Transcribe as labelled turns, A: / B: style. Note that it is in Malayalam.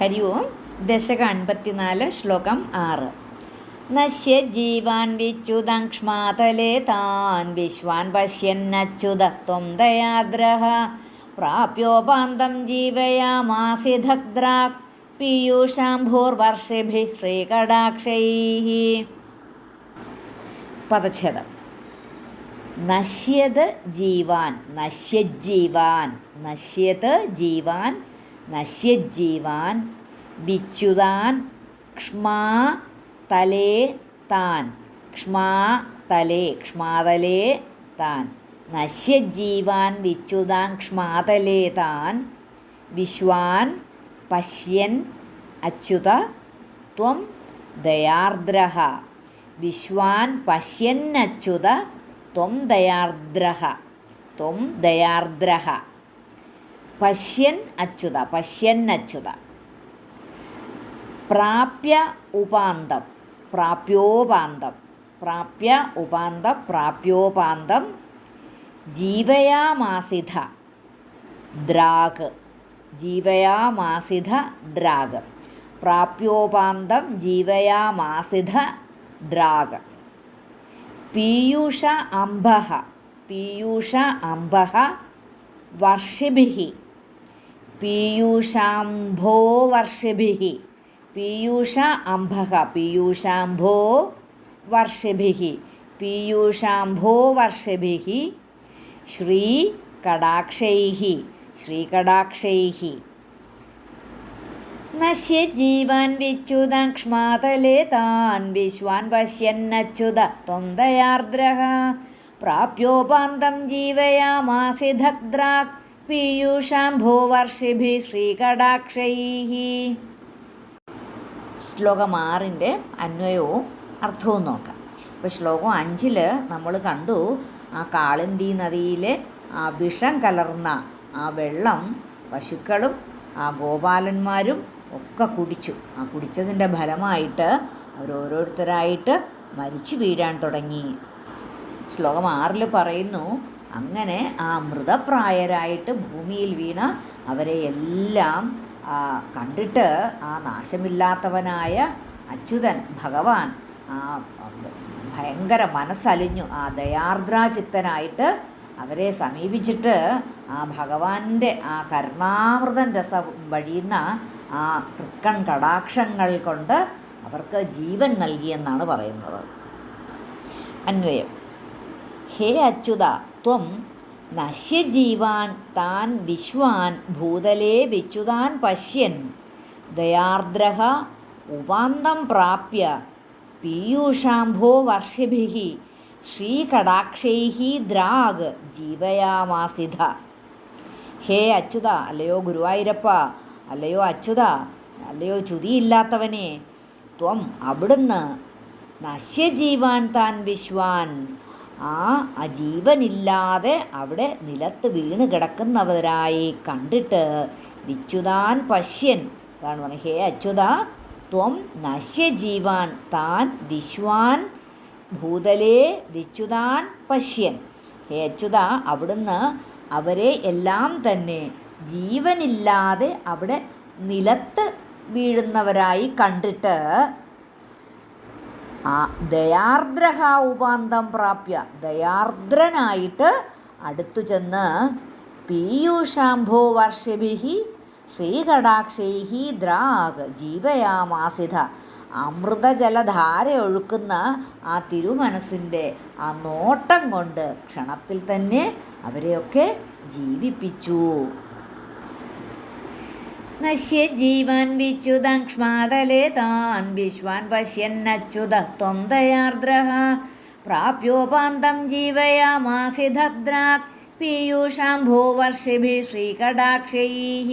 A: ഹരി ഓം. ദശക അൻപത്തിനാല് ശ്ലോകം ആറ്. നശ്യ ജീവാൻ വിച്യുതക്ഷ്മാതലേ താൻ വിശ്വാൻ പശ്യന്നച്യുതത്വം ദയാദ്രഹ പ്രാപ്യോപാന്തം ജീവയാമാസിധഗ്ദ്രാക് പീയൂഷാംഭൂർവർഷിഭിः ശ്രീകടാക്ഷൈः പദച്ഛേദം. നശ്യത് ജീവാൻ നശ്യജീവാൻ നശ്യത് ജീവാൻ നശ്യജീവാൻ ബിച്ചുതാൻ ക്ഷ്മാ തലേ താൻ. ക്ഷ്മാ തലേ ക്ഷ്മാതലേ താൻ. നശ്യജീവാൻ വിച്യുതാൻ ക്ഷ്മാതലേ താൻ. വിശ്വാൻ പശ്യൻ അച്യുത ത്വം ദയാർദ്രഹ. വിശ്വാൻ പശ്യന്നച്യുത ത്വം ദയാർദ്രഹ. ത്വം ദയാർദ്രഹ. പശ്യൻ അച്യുത പശ്യൻ അച്യുത. പ്രാപ്യ ഉപാന്തം പ്രാപ്യോപാന്തം പ്രാപ്യ ഉപാന്തം പ്രാപ്യോപാന്തം ജീവയാമാസിധ ദ്രാഗ് ജീവയാമാസിധ ദ്രാഗ്. പ്രാപ്യോപാന്തം ജീവയാമാസിധ ദ്രാഗ്. പീയൂഷ അംബ പീയൂഷ അംബ വർഷിഭിः പീയൂഷാംഭോ വർഷഭി പീയൂഷ അംബഃ പീയൂഷാംഭോ വർഷഭി പീയൂഷാംഭോ വർഷിഭിः ശ്രീകടാക്ഷൈः ശ്രീകടാക്ഷൈः നശ്യ ജീവാൻ വിച്യുതക്ഷ്മാതലേ താൻ വിശ്വാൻ പശ്യന്നച്യുത ത്വം ദയാർദ്രഹ പ്രാപ്യോപാന്തം ജീവയാമാസിധഗ്ദ്രാക് പീയൂഷാംഭൂവർഷിഭി ശ്രീകടാക്ഷൈः ശ്ലോകം ആറിന്റെ അന്വയവും അർത്ഥവും നോക്കാം. അപ്പോൾ ശ്ലോകം അഞ്ചിൽ നമ്മൾ കണ്ടു ആ കാളിന്തി നദിയിലെ ആ വിഷം കലർന്ന ആ വെള്ളം പശുക്കളും ആ ഗോപാലന്മാരും ഒക്കെ കുടിച്ചു. ആ കുടിച്ചതിന്റെ ഫലമായിട്ട് അവരോരോരുത്തരായിട്ട് മരിച്ചു വീഴാൻ തുടങ്ങി. ശ്ലോകം ആറിൽ പറയുന്നു അങ്ങനെ ആ മൃതപ്രായരായിട്ട് ഭൂമിയിൽ വീണ അവരെ എല്ലാം കണ്ടിട്ട് ആ നാശമില്ലാത്തവനായ അച്യുതൻ ഭഗവാൻ ആ ഭയങ്കര മനസ്സലിഞ്ഞു. ആ ദയാർദ്രാചിത്തനായിട്ട് അവരെ സമീപിച്ചിട്ട് ആ ഭഗവാന്റെ ആ കരുണാമൃതൻ രസം വഴിയുന്ന ആ തൃക്കൺ കടാക്ഷങ്ങൾ കൊണ്ട് അവർക്ക് ജീവൻ നൽകിയെന്നാണ് പറയുന്നത്. അന്വയം. ഹേ അച്യുത ത്വം. നശ്യജീവാൻ താൻ വിശ്വാൻ ഭൂതലേ വിച്യുതാൻ പശ്യൻ. ദയാർദ്രഹ ഉപാന്തം പ്രാപ്യ. പീയൂഷാംഭോ വർഷിഭിः. ശ്രീകടാക്ഷൈः ദ്രാഗ്. ജീവയാമാസിധ. ഹേ അച്യുത അല്ലയോ ഗുരുവായൂരപ്പ അല്ലയോ അച്യുത അല്ലയോ ചുതിയില്ലാത്തവനെ. ത്വം അവിടുന്ന്. നശ്യജീവാൻ താൻ വിശ്വാൻ. ആ അജീവനില്ലാതെ അവിടെ നിലത്ത് വീണ് കിടക്കുന്നവരായി കണ്ടിട്ട് വിച്യുതാൻ പശ്യൻ അതാണ് പറഞ്ഞത് ഹേ അച്യുത ത്വം നശ്യജീവാൻ താൻ വിശ്വാൻ ഭൂതലേ വിച്യുതാൻ പശ്യൻ. ഹേ അച്യുത അവിടുന്ന് അവരെ എല്ലാം തന്നെ ജീവനില്ലാതെ അവിടെ നിലത്ത് വീഴുന്നവരായി കണ്ടിട്ട് ആ ദയാർദ്രഹ ഉപാന്തം പ്രാപ്യ. ദയാർദ്രനായിട്ട് അടുത്തു ചെന്ന് പീയൂഷാംഭോ വർഷഭിഹി ശ്രീകടാക്ഷൈഹി ദ്രാഗ് ജീവയാമാസിത അമൃതജലധാര ഒഴുക്കുന്ന ആ തിരുമനസ്സിന്റെ ആ നോട്ടം കൊണ്ട് ക്ഷണത്തിൽ തന്നെ അവരെയൊക്കെ ജീവിപ്പിച്ചു. നശ്യജീവാൻ വിച്യുതം ക്ഷ്മാതലേ താൻ വിശ്വാൻ പശ്യന്നച്യുത ത്വന്തയാർദ്രഹ പ്രാപ്യോപാന്തം ജീവയാമാസിധദ്രാക് പീയൂഷാംഭൂവർഷിഭിः ശ്രീകടാക്ഷൈः